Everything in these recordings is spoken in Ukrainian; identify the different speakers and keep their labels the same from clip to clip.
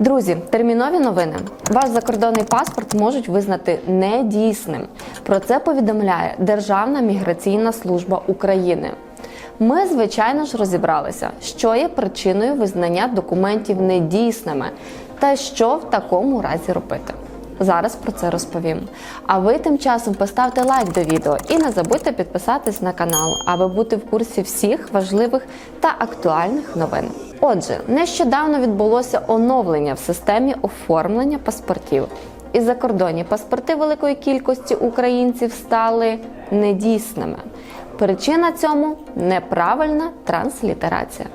Speaker 1: Друзі, термінові новини. Ваш закордонний паспорт можуть визнати недійсним. Про це повідомляє Державна міграційна служба України. Ми, звичайно ж, розібралися, що є причиною визнання документів недійсними та що в такому разі робити. Зараз про це розповім. А ви тим часом поставте лайк до відео і не забудьте підписатись на канал, аби бути в курсі всіх важливих та актуальних новин. Отже, нещодавно відбулося оновлення в системі оформлення паспортів. І закордонні паспорти великої кількості українців стали недійсними. Причина цьому неправильна транслітерація.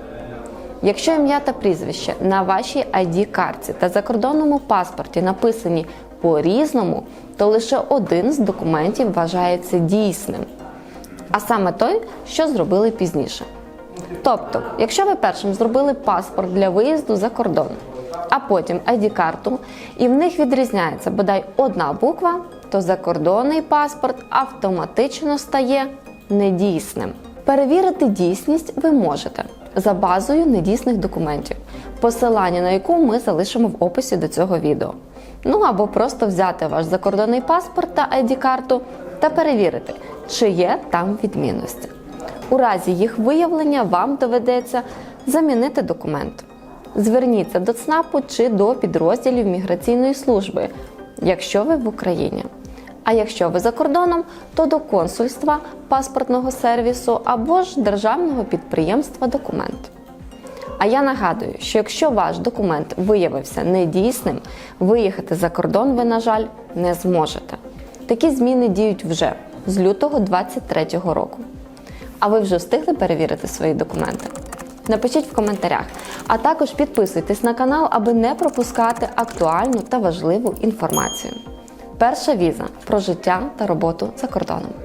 Speaker 1: Якщо ім'я та прізвище на вашій id картці та закордонному паспорті написані по-різному, то лише один з документів вважається дійсним, а саме той, що зробили пізніше. Тобто, якщо ви першим зробили паспорт для виїзду за кордон, а потім id карту і в них відрізняється бодай одна буква, то закордонний паспорт автоматично стає недійсним. Перевірити дійсність ви можете за базою недійсних документів, посилання на яку ми залишимо в описі до цього відео. Ну або просто взяти ваш закордонний паспорт та id карту та перевірити, чи є там відмінності. У разі їх виявлення вам доведеться замінити документ. Зверніться до ЦНАПу чи до підрозділів міграційної служби, якщо ви в Україні. А якщо ви за кордоном, то до консульства паспортного сервісу або ж державного підприємства документ. А я нагадую, що якщо ваш документ виявився недійсним, виїхати за кордон ви, на жаль, не зможете. Такі зміни діють вже з лютого 2023 року. А ви вже встигли перевірити свої документи? Напишіть в коментарях, а також підписуйтесь на канал, аби не пропускати актуальну та важливу інформацію. Перша віза про життя та роботу за кордоном.